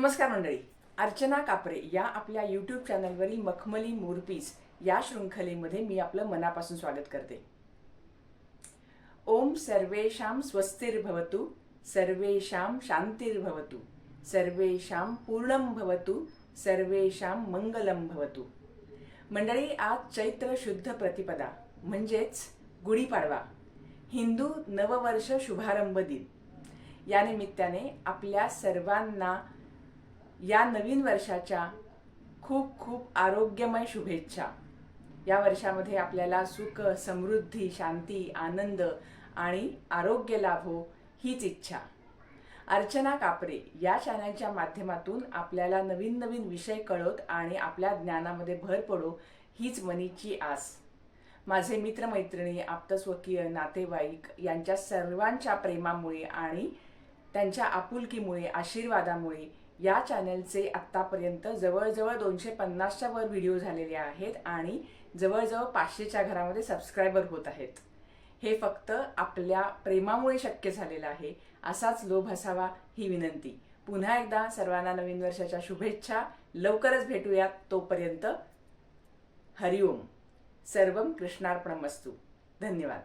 नमस्कार मंडळी. अर्चना कापरे या आपल्या यूट्यूब चॅनलवरील मखमली मोरपीस या शृंखलेमध्ये मी आपलं मनापासून स्वागत करते. ओम सर्वेषां स्वस्तिर्भवतु सर्वेषां शांतिर्भवतु सर्वेषां पूर्णं भवतु सर्वेषां मंगलम भवतु. मंडळी आज चैत्र शुद्ध प्रतिपदा म्हणजेच गुढीपाडवा हिंदू नववर्ष शुभारंभ दिन. या निमित्ताने आपल्या सर्वांना या नवीन वर्षाच्या खूप खूप आरोग्यमय शुभेच्छा. या वर्षामध्ये आपल्याला सुख समृद्धी शांती आनंद आणि आरोग्य लाभो हो हीच इच्छा. अर्चना कापरे या चॅनलच्या माध्यमातून आपल्याला नवीन नवीन विषय कळत आणि आपल्या ज्ञानामध्ये भर पडो हीच मनीची आस. माझे मित्रमैत्रिणी आप्तस्वकीय नातेवाईक यांच्या सर्वांच्या प्रेमामुळे आणि त्यांच्या आपुलकीमुळे आशीर्वादामुळे या चॅनलचे आत्तापर्यंत जवळजवळ दोनशे पन्नासच्या वर व्हिडिओ झालेले आहेत आणि जवळजवळ पाचशेच्या घरामध्ये सबस्क्रायबर होत आहेत. हे फक्त आपल्या प्रेमामुळे शक्य झालेलं आहे असाच लोभ असावा ही विनंती. पुन्हा एकदा सर्वांना नवीन वर्षाच्या शुभेच्छा. लवकरच भेटूयात तोपर्यंत. हरिओम. सर्व कृष्णार्पणमस्तू. धन्यवाद.